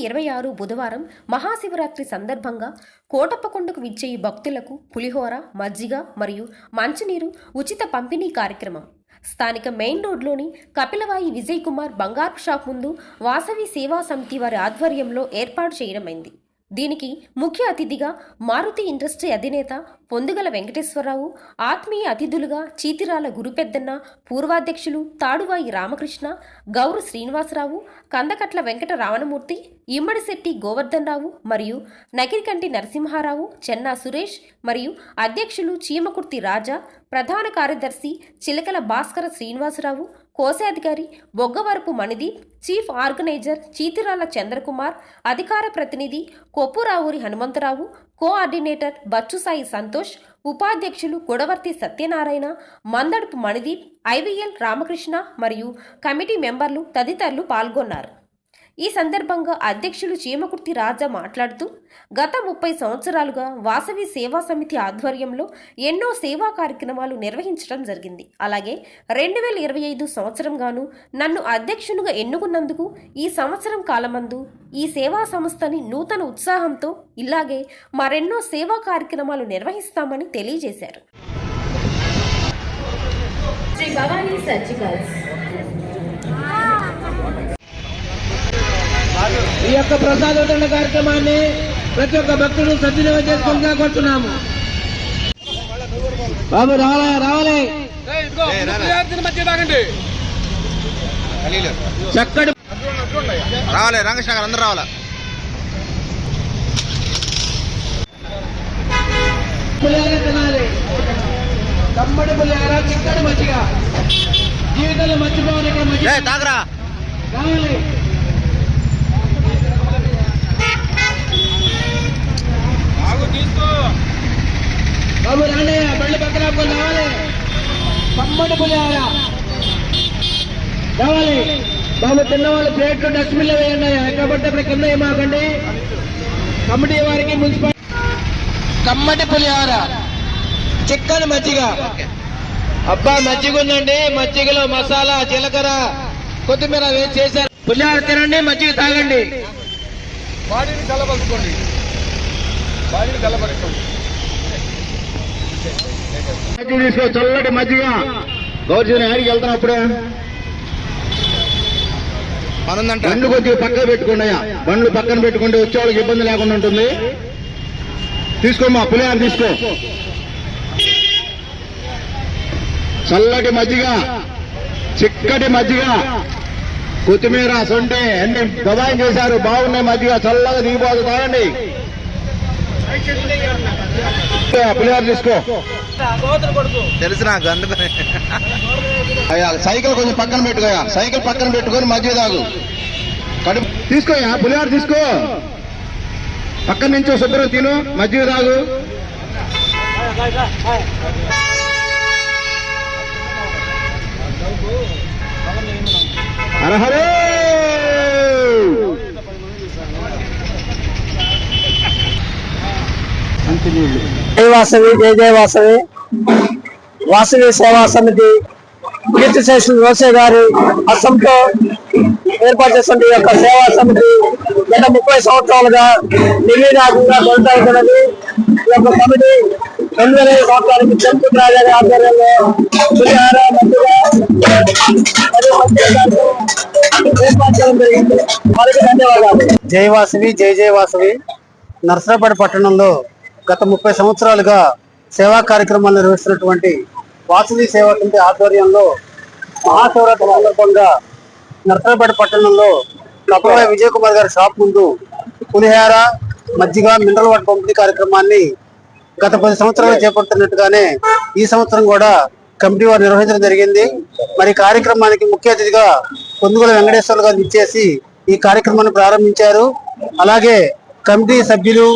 ఇరవై ఆరు బుధవారం మహాశివరాత్రి సందర్భంగా కోటప్పకొండకు విచ్చేయి భక్తులకు పులిహోర మజ్జిగ మరియు మంచినీరు ఉచిత పంపిణీ కార్యక్రమం. స్థానిక మెయిన్ రోడ్లోని కపిలవాయి విజయ్ కుమార్ బంగారు షాప్ ముందు వాసవి సేవా సమితి వారి ఆధ్వర్యంలో ఏర్పాటు చేయడమైంది. దీనికి ముఖ్య అతిథిగా మారుతి ఇండస్ట్రీ అధినేత పొందుగల వెంకటేశ్వరరావు ఆత్మీయ అతిథులుగా చీతిరాల గురుపెద్దన్న పూర్వాధ్యక్షులు తాడువాయి రామకృష్ణ గౌరు శ్రీనివాసరావు కందకట్ల వెంకట రావణమూర్తి ఇమ్మడిశెట్టి గోవర్ధన్ రావు మరియు నకిరికంటి నరసింహారావు చెన్నా సురేష్ మరియు అధ్యక్షులు చీమకుర్తి రాజా ప్రధాన కార్యదర్శి చిలకల భాస్కర శ్రీనివాసరావు కోశాధికారి బొగ్గవరపు మణిదీప్ చీఫ్ ఆర్గనైజర్ చీతిరాల చంద్రకుమార్ అధికార ప్రతినిధి కొప్పురావురి హనుమంతరావు కోఆర్డినేటర్ బచ్చుసాయి సంతోష్ ఉపాధ్యక్షులు గుడవర్తి సత్యనారాయణ మందడుపు మణిదీప్ ఐవీఎల్ రామకృష్ణ మరియు కమిటీ మెంబర్లు తదితరులు పాల్గొన్నారు. ఈ సందర్భంగా అధ్యక్షులు చీమకుర్తి రాజా మాట్లాడుతూ గత ముప్పై సంవత్సరాలుగా వాసవి సేవా సమితి ఆధ్వర్యంలో ఎన్నో సేవా కార్యక్రమాలు నిర్వహించడం జరిగింది. అలాగే రెండు వేల ఇరవై ఐదు సంవత్సరంగాను నన్ను అధ్యక్షునిగా ఎన్నుకున్నందుకు ఈ సంవత్సరం కాలమందు ఈ సేవా సంస్థని నూతన ఉత్సాహంతో ఇలాగే మరెన్నో సేవా కార్యక్రమాలు నిర్వహిస్తామని తెలియజేశారు. శ్రీ భవానీ సర్జికల్స్. ఈ యొక్క ప్రసాద వితరణ కార్యక్రమాన్ని ప్రతి ఒక్క భక్తుడు సద్వినియోగం చేసుకోవాలని కోరుతున్నాము. బాబు రావాలి? రావాలి. చక్కటి రావాలి రంగశేఖర్ అందరూ రావాలా? తినాలి. కమ్మడి పులిహార చిక్కడి మజ్జిగ జీవితంలో మర్చిపోవాలి ఇక్కడ ఏ మజ్జిగ తాగరా రావాలి బాబు రాండి బండి పక్కన రావాలి. పమ్మడి పులియారా రావాలి. బాబు తిన్నవాళ్ళు ప్లేట్లు డస్ట్బిన్లో వేయండి. ఎక్కడ అక్కడ కింద ఏమాకండి. కమిటీ వారికి మున్సిపల్ కమ్మటి పులిహార. చిక్కని మజ్జిగ. అబ్బా మజ్జిగ ఉందండి. మజ్జిగలో మసాలా జీలకర్ర కొత్తిమీర వేసి చేశారు. పులిహార తినండి మజ్జిగ తాగండి. బాడీని చల్లబరుచుకోండి. బాడీని తీసుకో చల్లటి మజ్జిగ. గౌరవ ఆడికి వెళ్తాను అప్పుడే బండ్లు కొద్దిగా పక్కన పెట్టుకోండి బండ్లు పక్కన పెట్టుకుంటే వచ్చే వాళ్ళకి ఇబ్బంది లేకుండా ఉంటుంది. తీసుకోమ్మా పులిహార తీసుకో. చల్లటి మజ్జిగ చిక్కటి మజ్జిగ. కొత్తిమీర సొంటి అన్ని గదాయం చేశారు. బాగున్నాయి మజ్జిగ. చల్లగా తాగండి. పులిహార తీసుకో తెలుసు నాకు అందుకని అయ్యా సైకిల్ కొంచెం పక్కన పెట్టుకోయా సైకిల్ పక్కన పెట్టుకొని మధ్య తాగు. కడుపు తీసుకోయా పులిహార తీసుకో. పక్కన నుంచి శుభ్రం తిను మజ్జిగ తాగు. హరహరే జై వాసవి జై జయ వాసవి? వాసవి సేవా సమితి కీర్తి శేషులు రోసే గారి అసంతో ఏర్పాటు చేసిన ఈ యొక్క సేవా సమితి గత ముప్పై సంవత్సరాలుగా నిర్వినాకంగా కొనసాగుతున్నది. ఈ యొక్క కమిటీ రెండు వేల ఐదు సంవత్సరానికి చెంపు రాజా గారి ఆధ్వర్యంలో పులిహార మధ్య ఏర్పాటు చేయడం జరిగింది. వారికి ధన్యవాదాలు. జై వాసవి జై జయ వాసవి. నర్సరాపేట పట్టణంలో గత ముప్పై సంవత్సరాలుగా సేవా కార్యక్రమాలు నిర్వహిస్తున్నటువంటి వాసవి సేవా సమితి ఆధ్వర్యంలో మహాశివరాత్రి సందర్భంగా నర్సరాపేట పట్టణంలో కపలవాయి విజయ్ కుమార్ గారి షాప్ ముందు పులిహార మజ్జిగ మినరల్ వాటర్ పంపిణీ కార్యక్రమాన్ని గత పది సంవత్సరాలు చేపడుతున్నట్టుగానే ఈ సంవత్సరం కూడా కమిటీ వారు నిర్వహించడం జరిగింది. మరి కార్యక్రమానికి ముఖ్య అతిథిగా పొందుగల వెంకటేశ్వర గారు ఇచ్చేసి ఈ కార్యక్రమాన్ని ప్రారంభించారు. అలాగే కమిటీ సభ్యులు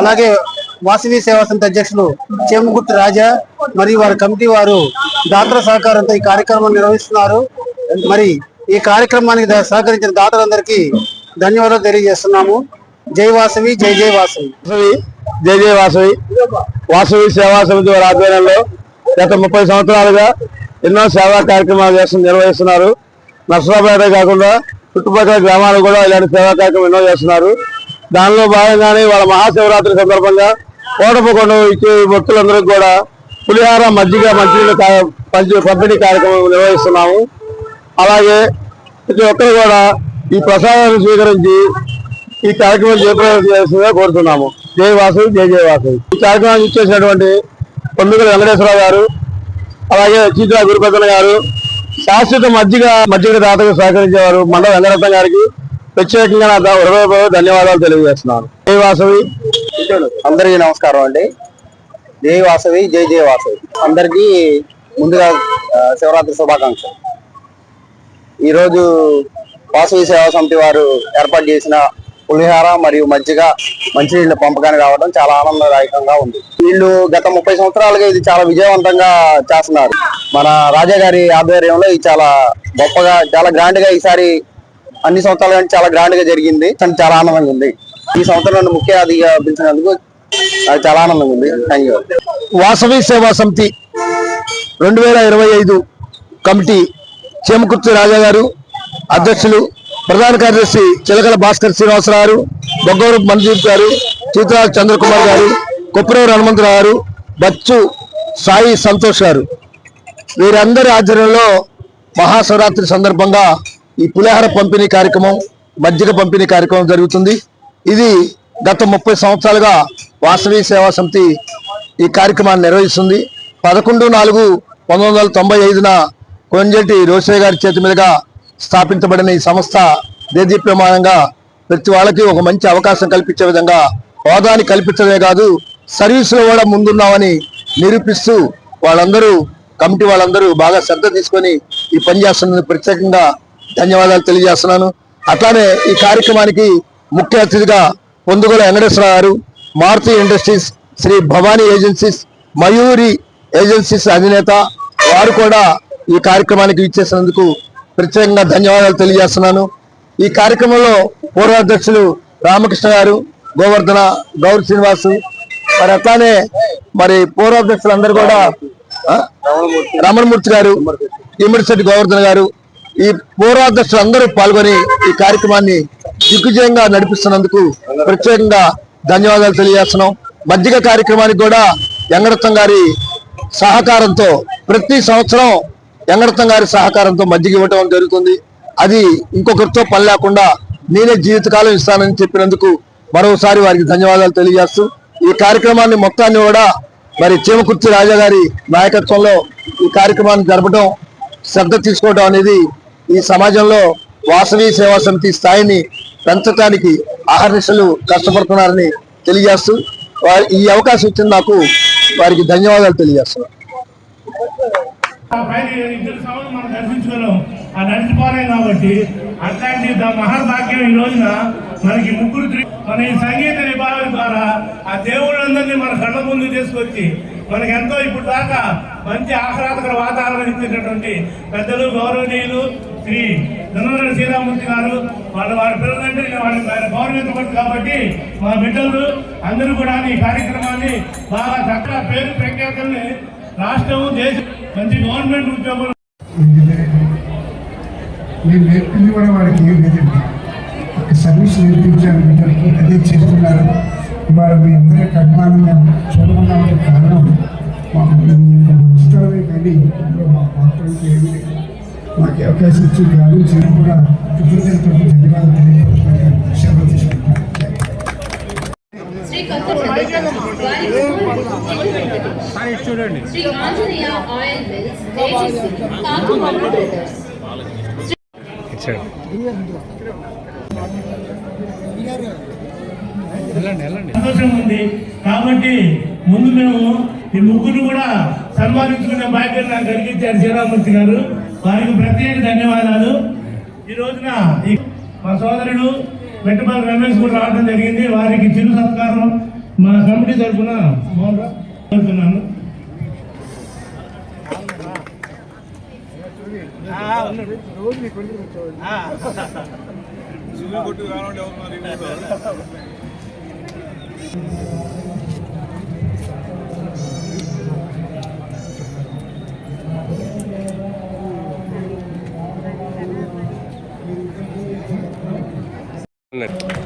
అలాగే వాసవి సేవా సమితి అధ్యక్షులు చేమగుర్తి రాజా మరియు వారి కమిటీ వారు దాతల సహకారంతో ఈ కార్యక్రమాన్ని నిర్వహిస్తున్నారు. మరి ఈ కార్యక్రమానికి సహకరించిన దాతలందరికీ ధన్యవాదాలు తెలియజేస్తున్నాము. జై వాసవి జై జై వాసవి. జై జై వాసవి. వాసవి సేవా సమితి వారి ఆధ్వర్యంలో గత ముప్పై సంవత్సరాలుగా ఎన్నో సేవా కార్యక్రమాలు చేస్తు నిర్వహిస్తున్నారు. నర్సరాపేట కాకుండా చుట్టుపక్కల గ్రామాలు కూడా ఇలాంటి సేవా కార్యక్రమం ఎన్నో చేస్తున్నారు. దానిలో భాగంగానే వాళ్ళ మహాశివరాత్రి సందర్భంగా కోటపకొండ ఇచ్చే భక్తులందరికీ కూడా పులిహార మజ్జిగ మంచినీళ్ళ పంపిణీ కార్యక్రమం నిర్వహిస్తున్నాము. అలాగే ప్రతి ఒక్కరు కూడా ఈ ప్రసాదాన్ని స్వీకరించి ఈ కార్యక్రమం జయప్రదం కోరుతున్నాము. జయవాసవి వాసు జై జయ వాసు. ఈ కార్యక్రమాన్ని ఇచ్చేసినటువంటి పొందుగల వెంకటేశ్వరరావు గారు అలాగే చీత్రా గురుపెద్దల గారు శాశ్వత మజ్జిగ మజ్జిగ దాతకు సహకరించేవారు మండల వెంకటరత్న గారికి ప్రత్యేకంగా నా హృదయపూర్వక ధన్యవాదాలు తెలియజేస్తున్నాను. జై వాసవి అందరికీ నమస్కారం అండి. జై వాసవి జై జయ వాసవి. అందరికీ ముందుగా శివరాత్రి శుభాకాంక్షలు. ఈరోజు వాసవి సేవా సమితి వారు ఏర్పాటు చేసిన పులిహార మరియు మజ్జిగ మంచినీళ్ళ పంపకానికి రావడం చాలా ఆనందదాయకంగా ఉంది. వీళ్ళు గత ముప్పై సంవత్సరాలుగా ఇది చాలా విజయవంతంగా చేస్తున్నారు. మన రాజా గారి ఆధ్వర్యంలో ఇది చాలా గొప్పగా చాలా గ్రాండ్గా ఈసారి అన్ని సంవత్సరాల కంటే చాలా గ్రాండ్గా జరిగింది చాలా ఆనందంగా ఉంది. ఈ సంవత్సరం నన్ను ముఖ్య అతిథిగా పిలిచినందుకు చాలా ఆనందంగా ఉంది. థ్యాంక్ యూ వాసవి సేవా సమితి రెండు వేల ఇరవై ఐదు కమిటీ చేమకుర్తి రాజా గారు అధ్యక్షులు ప్రధాన కార్యదర్శి చిలకల భాస్కర్ శ్రీనివాసరావు గారు బొగ్గవరు మంజీప్ గారు చీతరాజు చంద్రకుమార్ గారు కొప్పరూరు హనుమంతరావు గారు బచ్చు సాయి సంతోష్ గారు. వీరందరి ఆధ్వర్యంలో మహాశివరాత్రి సందర్భంగా ఈ పులిహార పంపిణీ కార్యక్రమం మజ్జిగ పంపిణీ కార్యక్రమం జరుగుతుంది. ఇది గత ముప్పై సంవత్సరాలుగా వాసవి సేవా సమితి ఈ కార్యక్రమాన్ని నిర్వహిస్తుంది. పదకొండు నాలుగు పంతొమ్మిది వందల తొంభై ఐదున కొంజెట్టి రోషయ్య గారి చేతి మీదుగా స్థాపించబడిన ఈ సంస్థ దేదీప్యమానంగా ప్రతి వాళ్ళకి ఒక మంచి అవకాశం కల్పించే విధంగా హోదాని కల్పించడమే కాదు సర్వీసులో కూడా ముందున్నామని నిరూపిస్తూ వాళ్ళందరూ కమిటీ వాళ్ళందరూ బాగా శ్రద్ధ తీసుకొని ఈ పని చేస్తున్నందుకు ప్రత్యేకంగా ధన్యవాదాలు తెలియజేస్తున్నాను. అట్లానే ఈ కార్యక్రమానికి ముఖ్య అతిథిగా పొందుగోల వెంకటేశ్వర గారు Maruti industries Sri Bhavani agencies Mayuri agencies అధినేత వారు కూడా ఈ కార్యక్రమానికి ఇచ్చేసినందుకు ప్రత్యేకంగా ధన్యవాదాలు తెలియజేస్తున్నాను. ఈ కార్యక్రమంలో పూర్వాధ్యక్షులు రామకృష్ణ గారు గోవర్ధన గౌర్ శ్రీనివాసు మరి అట్లానే మరి పూర్వాధ్యక్షులు అందరూ కూడా రమణమూర్తి గారు ఇమ్మడిశెట్టి గోవర్ధన్ గారు ఈ పూర్వాధ్యక్షులు అందరూ పాల్గొని ఈ కార్యక్రమాన్ని దిగ్విజయంగా నడిపిస్తున్నందుకు ప్రత్యేకంగా ధన్యవాదాలు తెలియజేస్తున్నాం. మజ్జిగ కార్యక్రమానికి కూడా వెంగరత్నం గారి సహకారంతో ప్రతి సంవత్సరం వెంగరత్నం గారి సహకారంతో మజ్జిగ ఇవ్వటం జరుగుతుంది. అది ఇంకొకరితో పని లేకుండా నేనే జీవితకాలం ఇస్తానని చెప్పినందుకు మరోసారి వారికి ధన్యవాదాలు తెలియజేస్తూ ఈ కార్యక్రమాన్ని మొత్తాన్ని కూడా మరి చీమకుర్తి రాజా గారి నాయకత్వంలో ఈ కార్యక్రమాన్ని జరపడం శ్రద్ధ తీసుకోవడం అనేది ఈ సమాజంలో వాసవి సేవా సమితి స్థాయిని పెంచడానికి ఆహర్నిశలు కష్టపడుతున్నారని తెలియజేస్తూ వారి ఈ అవకాశం ఇచ్చిన నాకు వారికి ధన్యవాదాలు తెలియజేస్తున్నాను. ఇద్దరు మనం ఆ కాబట్టి అట్లాంటి మహాభాగ్యం ఈ రోజున మనకి ముగ్గురు మన ఈ సంగీత విభాగం ద్వారా ఆ దేవుళ్ళందరినీ మన కళ్ళ ముందు తీసుకొచ్చి మనకి ఎంతో ఇప్పుడు దాకా మంచి ఆహ్లాదకర వాతావరణం ఇచ్చినటువంటి పెద్దలు గౌరవనీయులు శ్రీ ధనువరెడ్డి శ్రీరామూర్తి గారు వాళ్ళ వారి పిల్లలంటే వాళ్ళ ఆయన గౌరవించబడుతుంది కాబట్టి మా బిడ్డలు అందరూ కూడా ఈ కార్యక్రమాన్ని బాగా చక్కగా పేరు ప్రఖ్యాతుల్ని రాష్ట్రం దేశం మంచి గవర్నమెంట్ ఉద్యోగులు నేను నేర్పింది కూడా వాడికి ఏం లేదండి. ఒక సర్వీస్ నేర్పించాను బిడ్డలకి అదే చేస్తున్నారు. ఇవాళ మీ అందరికీ అభిమానంగా చూడకుండా కారణం అవకాశం ఇచ్చి గ్రామించి కూడా కృతజ్ఞతతో ధన్యవాదాలు తెలియపరుచుకుంటాను సెలవు తీసుకుంటాను చూడండి Sri Anjaneya oil mills brothers సంతోషం ఉంది కాబట్టి ముందు మేము ఈ ముగ్గురు కూడా సన్మానించుకునే బాధ్యత నాకు కలిగించారు శ్రీరామూర్తి గారు వారికి ప్రత్యేక ధన్యవాదాలు. ఈ రోజున మా సోదరుడు పెట్టుబడి రమేష్ కూడా రావడం జరిగింది. వారికి చిరు సత్కారం మా కమిటీ తరఫున కోరుతున్నాను. కొట్టు కోరుతున్నాను అన్నట్టు